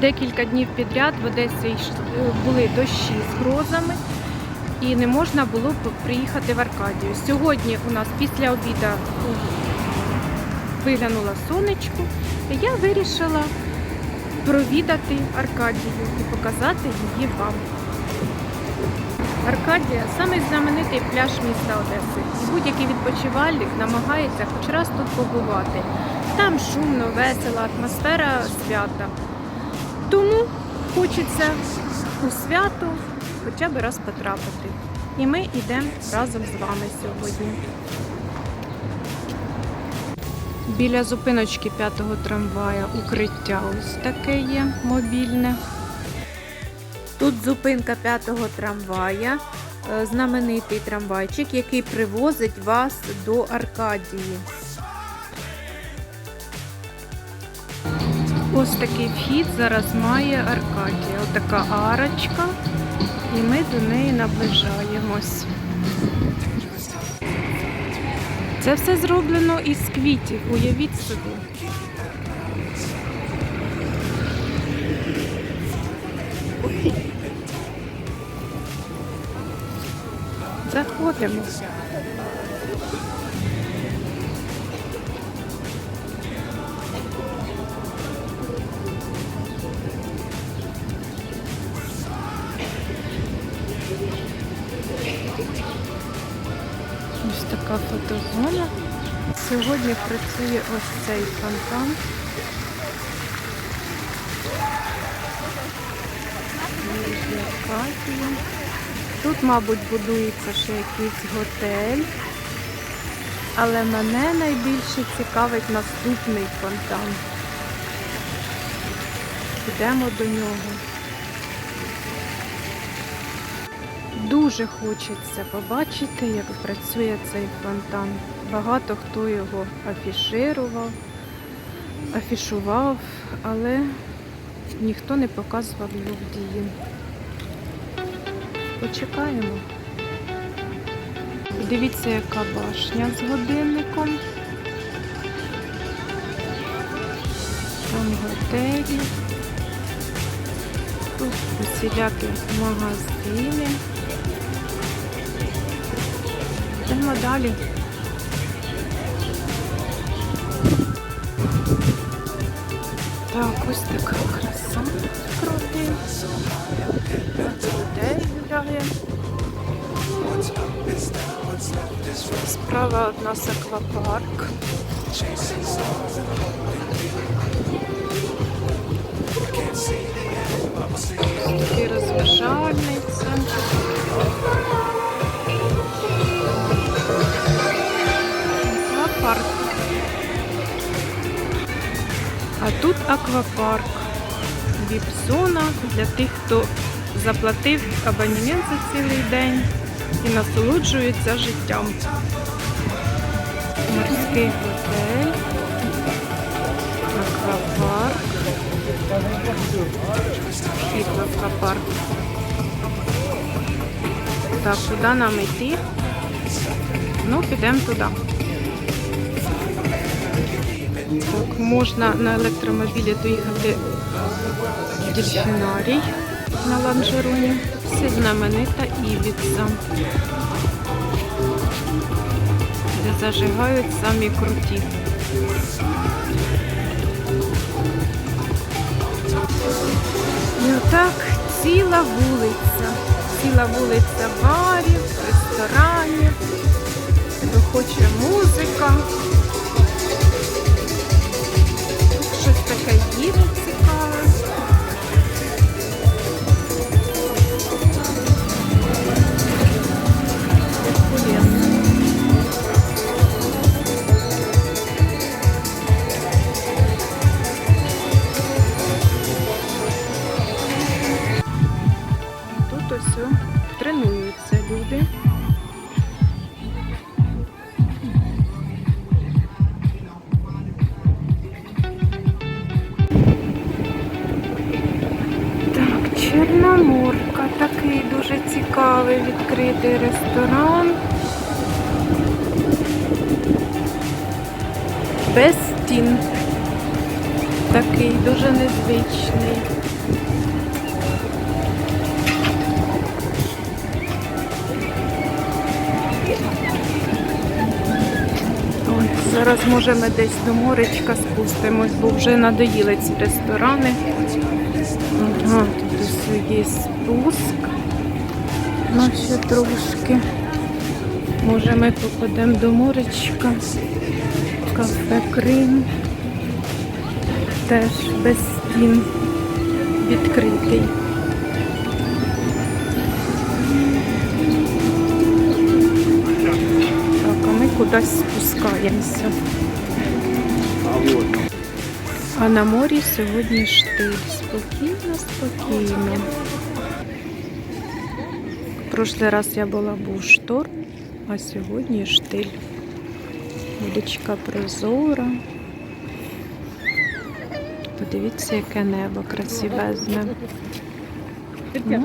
декілька днів підряд в Одесі були дощі з грозами і не можна було приїхати в Аркадію. Сьогодні у нас після обіду виглянуло сонечко, і я вирішила провідати Аркадію і показати її вам. Аркадія самий знаменитий пляж міста Одеси. Будь-який відпочивальник намагається хоч раз тут побувати. Там шумно, весело, атмосфера свята. Тому хочеться у свято хоча б раз потрапити. І ми йдемо разом з вами сьогодні. Біля зупиночки п'ятого трамвая укриття ось таке є мобільне. Тут зупинка п'ятого трамвая, е, знаменитий трамвайчик, який привозить вас до Аркадії. Ось такий вхід зараз має Аркадія. Отака арочка, і ми до неї наближаємось. Це все зроблено із квітів, уявіть собі. Заходимо. Така фотозона. Сьогодні працює ось цей фонтан. Тут, мабуть, будується ще якийсь готель. Але мене найбільше цікавить наступний фонтан. Йдемо до нього. Дуже хочеться побачити, як працює цей фонтан. Багато хто його афіширував, афішував, але ніхто не показував його в дії. Почекаємо. Дивіться, яка башня з годинником. Там готелі. Тут усілякі магазини. Йдемо далі. Так, ось така краса круги. Людей гуляє. Справа у нас аквапарк. Такий розважальний центр. Аквапарк. А тут аквапарк. Віп-зона для тих, хто заплатив абонемент за цілий день і насолоджується життям. Морський готель, аквапарк. В аквапарк. Так, куди нам йти? Ну, підемо туди. Можна на електромобілі доїхати в дельфінарій на ланжероні. Це знаменита Ібіца, де зажигають самі круті. І отак ціла вулиця. Ціла вулиця барів, ресторанів, де музика. Цікаве. Інтересно. Тут ось тренуються люди. Мамурка, такий дуже цікавий відкритий ресторан. Без стін. Такий дуже незвичний. Зараз може ми десь до моречка спустимось, бо вже надоїли ці ресторани. Тут є спуск. Ну, ще трошки. Може ми попадемо до моречка. Кафе Крим. Теж без стін відкритий. Так, а ми кудись спускаємося. А на морі сьогодні штиль. Спокійно, спокійно. Прошлий раз я була був шторм, а сьогодні штиль. Водичка прозора. Подивіться, яке небо красивезне. М.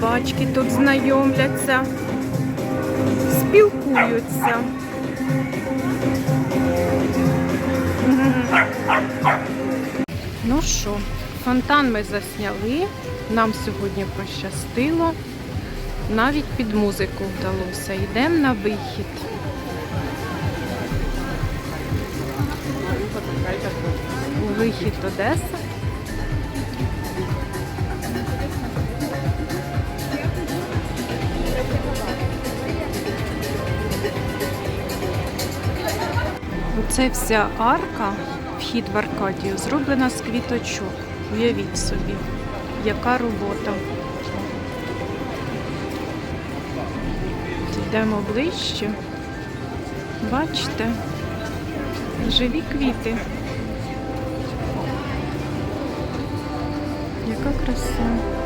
Собачки тут знайомляться, спілкуються. Ну що, фонтан ми засняли. Нам сьогодні пощастило. Навіть під музику вдалося. Йдемо на вихід. Вихід Одеса. Оце вся арка, вхід в Аркадію, зроблена з квіточок. Уявіть собі, яка робота. Йдемо ближче. Бачите, живі квіти. Яка краса.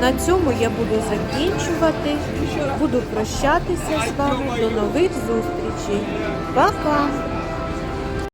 На цьому я буду закінчувати. Буду прощатися з вами. До нових зустрічей. Пока!